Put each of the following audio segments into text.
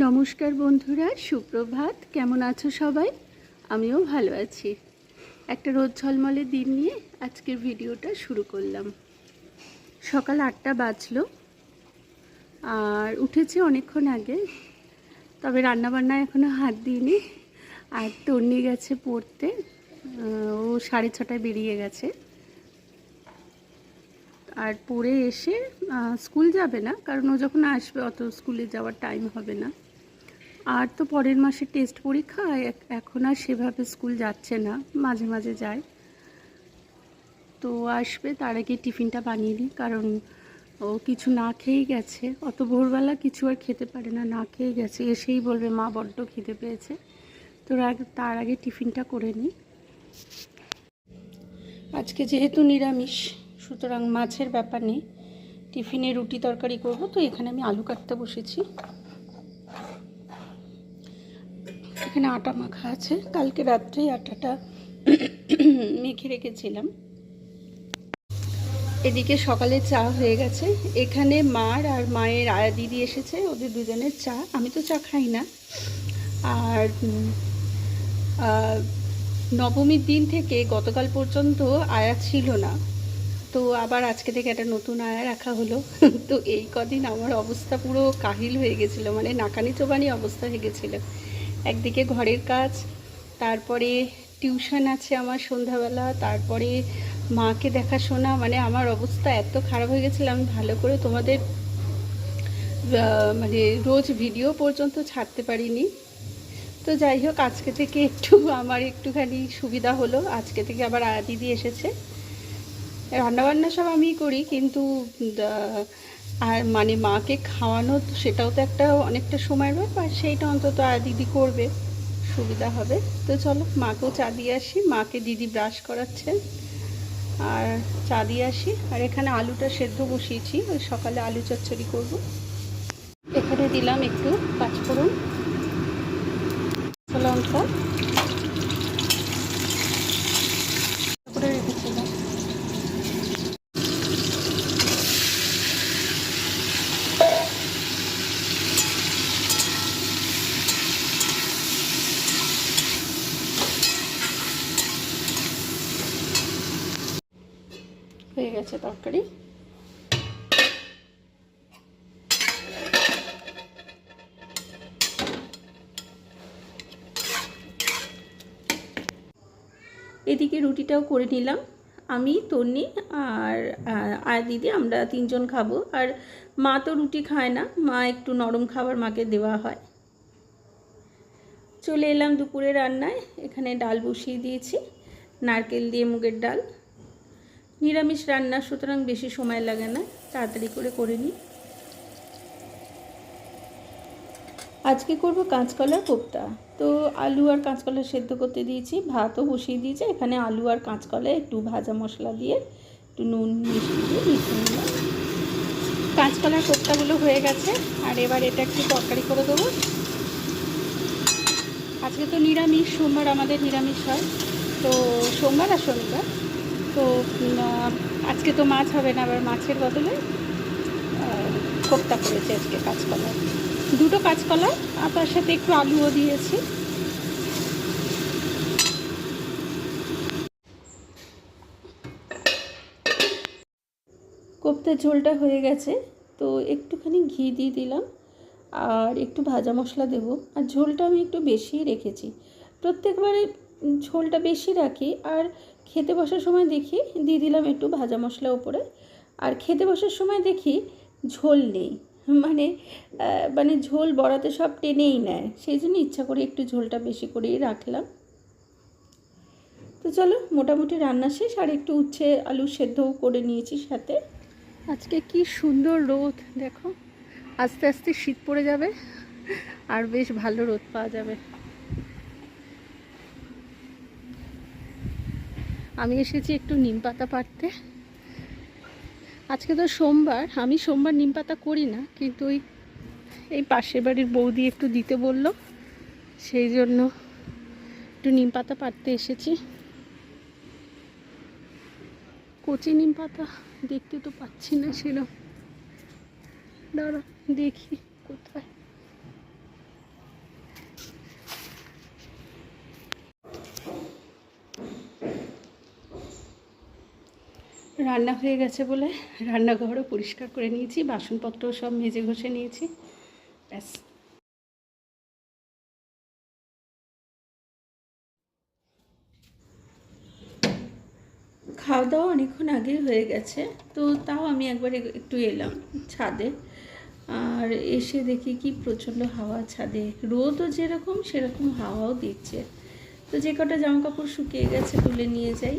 নমস্কার বন্ধুরা, সুপ্রভাত। কেমন আছো সবাই? আমিও ভালো আছি। একটা রোদ ঝলমলে দিন নিয়ে আজকের ভিডিওটা শুরু করলাম। সকাল আটটা বাজলো, আর উঠেছি অনেকক্ষণ আগে, তবে রান্নাবান্না এখনও হাত দিইনি। আর তন্নি গেছে পড়তে ও সাড়ে ছটায় বেরিয়ে গেছে। আর পড়ে এসে স্কুল যাবে না, কারণ ও যখন আসবে অত স্কুলে যাওয়ার টাইম হবে না। আর তো পরের মাসে টেস্ট পরীক্ষা এখন আর সেভাবে স্কুল যাচ্ছে না, মাঝে মাঝে যায়। তো আসবে, তার আগে টিফিনটা বানিয়ে নিই কারণ ও কিছু না খেয়েই গেছে। অত ভোরবেলা কিছু আর খেতে পারে না না খেয়ে গেছে। এসেই বলবে, মা, বড্ড খিদে পেয়েছে। তো তার আগে টিফিনটা করে নিই। আজকে যেহেতু নিরামিষ সুতরাং মাছের ব্যাপার নেই। টিফিনে রুটি তরকারি করব, তো এখানে আমি আলু কাটতে বসেছি। এখানে আটা মাখা আছে। কালকে রাত্রেই আটাটা মেখে রেখেছিলাম। এদিকে সকালে চা হয়ে গেছে। এখানে মার আর মায়ের আয়া দিদি এসেছে, ওদের দুজনের চা। আমি তো চা খাই না। আর নবমীর দিন থেকে গতকাল পর্যন্ত আয়া ছিল না। তো আবার আজকে থেকে একটা নতুন আয়া রাখা হলো। তো এই কদিন আমার অবস্থা পুরো কাহিল হয়ে গেছিল মানে নাকানি চোবানি অবস্থা হয়ে গেছিল। একদিকে ঘরের কাজ, তারপরে টিউশন আছে আমার সন্ধ্যাবেলা, তারপরে মাকে দেখাশোনা মানে আমার অবস্থা এত খারাপ হয়ে গেছিল, আমি ভালো করে তোমাদের মানে রোজ ভিডিও পর্যন্ত ছাড়তে পারিনি। তো যাই হোক, আজকে থেকে একটু আমার একটুখানি সুবিধা হলো, আজকে থেকে আবার আয়া দিদি এসেছে। রান্নাবান্না সব আমিই করি, কিন্তু আর মানে মাকে খাওয়ানো সেটাও তো একটা অনেকটা সময়ের ব্যাপার, সেইটা অন্তত আর দিদি করবে, সুবিধা হবে। তো চলো, মাকেও চা দিয়ে আসি, মাকে দিদি ব্রাশ করাচ্ছে আর চা দিয়ে আসি। আর এখানে আলুটা সেদ্ধ বসিয়েছি, ওই সকালে আলু চচ্চড়ি করব। এখানে দিলাম একটু পাঁচফোড়ন কাঁচা লঙ্কা করে রেখেছিলাম হয়ে গেছে তরকারি। এদিকে রুটিটাও করে নিলাম। আমি, তন্নি আর আর দিদি, আমরা তিনজন খাব। আর মা তো রুটি খায় না, মা একটু নরম খাবার মাকে দেওয়া হয়। চলে এলাম দুপুরে রান্নায়। এখানে ডাল বসিয়ে দিয়েছি, নারকেল দিয়ে মুগের ডাল। নিরামিষ রান্না, সুতরাং বেশি সময় লাগে না। তাড়াতাড়ি করে করে নিই। আজকে করব কাঁচকলার কোপ্তা। তো আলু আর কাঁচকলা সেদ্ধ করতে দিয়েছি, ভাতও বসিয়ে দিয়েছি। এখানে আলু আর কাঁচকলা, একটু ভাজা মশলা দিয়ে, একটু নুন মিষ্টি দিয়ে মিশিয়ে নিলাম। কাঁচকলার কোপ্তাগুলো হয়ে গেছে, আর এবার এটা একটু তরকারি করে দেবো। আজকে তো নিরামিষ, সোমবার আমাদের নিরামিষ হয়। তো সোমবার আর শনিবার। তো আজকে তো মাছ হবে না, আবার মাছের বদলে কোপ্তা করেছে আজকে কাঁচকলা দুটো কাঁচকলা, আর তার সাথে একটু আলুও দিয়েছি। কোপ্তার ঝোলটা হয়ে গেছে, তো একটুখানি ঘি দিয়ে দিলাম, আর একটু ভাজা মশলা দেব। আর ঝোলটা আমি একটু বেশিই রেখেছি। প্রত্যেকবারে ঝোলটা বেশি রাখি, আর খেতে বসার সময় দেখি, দিয়ে দিলাম একটু ভাজা মশলা ওপরে আর খেতে বসার সময় দেখি ঝোল নেই। মানে মানে ঝোল বড়াতে সব টেনেই নেয়। সেই জন্য ইচ্ছা করে একটু ঝোলটা বেশি করেই রাখলাম। তো চলো, মোটামুটি রান্না শেষ। আর একটু উচ্ছে আলু সেদ্ধও করে নিয়েছি সাথে। আজকে কি সুন্দর রোদ, দেখো। আস্তে আস্তে শীত পড়ে যাবে, আর বেশ ভালো রোদ পাওয়া যাবে। আমি এসেছি একটু নিম পাতা পাড়তে। আজকে তো সোমবার, আমি সোমবার নিম পাতা করি না, কিন্তু ওই, এই পাশের বাড়ির বৌদি একটু দিতে বলল, সেই জন্য একটু নিম পাতা পাড়তে এসেছি। কচি নিম পাতা দেখতে তো পাচ্ছি না সেরকম। দাঁড়া, দেখি কোথায়। রান্না হয়ে গেছে বলে রান্নাঘরও পরিষ্কার করে নিয়েছি বাসনপত্র সব মেজে ঘষে নিয়েছি, ব্যাস। খাওয়া দাওয়া অনেকক্ষণ আগেই হয়ে গেছে, তো তাও আমি একবার একটু এলাম ছাদে, আর এসে দেখি কি প্রচণ্ড হাওয়া ছাদে, রোদও যেরকম সেরকম হাওয়াও দিচ্ছে। তো যে কটা জামা কাপড় শুকিয়ে গেছে তুলে নিয়ে যাই।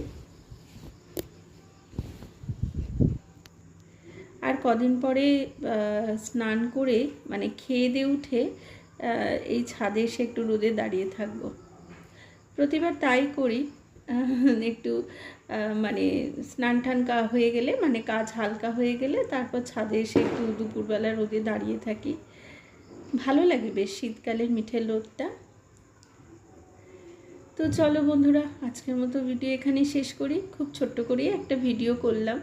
কদিন পরে স্নান করে মানে খেয়ে দিয়ে উঠে এই ছাদে এসে একটু রোদে দাঁড়িয়ে থাকব। প্রতিবার তাই করি। একটু মানে স্নান টান কা- হয়ে গেলে মানে কাজ হালকা হয়ে গেলে, তারপর ছাদে এসে একটু দুপুরবেলা রোদে দাঁড়িয়ে থাকি। ভালো লাগে বেশ শীতকালের মিঠে রোদটা তো চলো বন্ধুরা, আজকের মতো ভিডিও এখানে শেষ করি। খুব ছোট্ট করে একটা ভিডিও করলাম।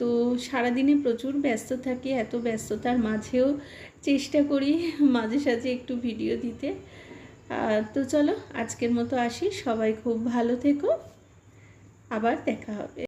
তো সারাদিনে প্রচুর ব্যস্ত থাকি, এত ব্যস্ততার মাঝেও চেষ্টা করি মাঝে সাঝে একটু ভিডিও দিতে। তো চলো আজকের মতো আসি, সবাই খুব ভালো থেকো, আবার দেখা হবে।